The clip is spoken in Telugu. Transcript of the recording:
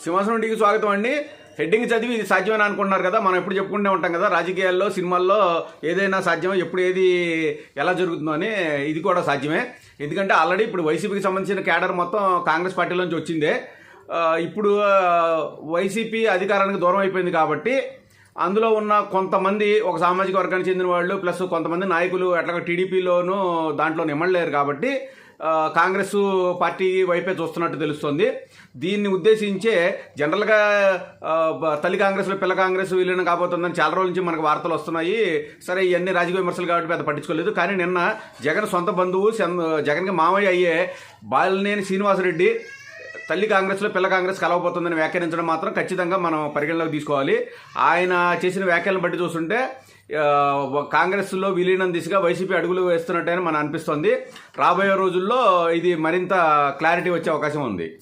సింహాసనం టీకి స్వాగతం అండి. హెడ్డింగ్ చదివి ఇది సాధ్యమని అనుకుంటున్నారు కదా? మనం ఎప్పుడు చెప్పుకుంటూ ఉంటాం కదా? రాజకీయాల్లో సినిమాల్లో ఏదైనా సాధ్యమో? ఎప్పుడు ఏది ఎలా జరుగుతుందో అని ఇది కూడా సాధ్యమే. ఎందుకంటే ఆల్రెడీ ఇప్పుడు వైసీపీకి సంబంధించిన క్యాడర్ మొత్తం కాంగ్రెస్ పార్టీలోంచి వచ్చిందే. ఇప్పుడు వైసీపీ అధికారానికి దూరం అయిపోయింది కాబట్టి అందులో ఉన్న కొంతమంది ఒక సామాజిక వర్గానికి చెందిన వాళ్ళు ప్లస్ కొంతమంది నాయకులు అట్లా టీడీపీలోనూ దాంట్లో నిమ్మడలేరు కాబట్టి కాంగ్రెస్ పార్టీ వైపే చూస్తున్నట్టు తెలుస్తుంది. దీన్ని ఉద్దేశించే జనరల్గా తల్లి కాంగ్రెస్లో పిల్ల కాంగ్రెస్ విలీనం కాబోతుందని చాలా రోజుల నుంచి మనకు వార్తలు వస్తున్నాయి. సరే ఇవన్నీ రాజకీయ విమర్శలు కాబట్టి పెద్ద పట్టించుకోలేదు. కానీ నిన్న జగన్ సొంత బంధువు జగన్కి మామయ్య అయ్యే బాలినేని శ్రీనివాసరెడ్డి తల్లి కాంగ్రెస్లో పిల్ల కాంగ్రెస్ కలవబోతుందని వ్యాఖ్యానించడం మాత్రం ఖచ్చితంగా మనం పరిగణలోకి తీసుకోవాలి. ఆయన చేసిన వ్యాఖ్యలను బట్టి చూస్తుంటే కాంగ్రెస్లో విలీనం దిశగా వైసీపీ అడుగులు వేస్తున్నట్టని మనం అనిపిస్తుంది. రాబోయే రోజుల్లో ఇది మరింత క్లారిటీ వచ్చే అవకాశం ఉంది.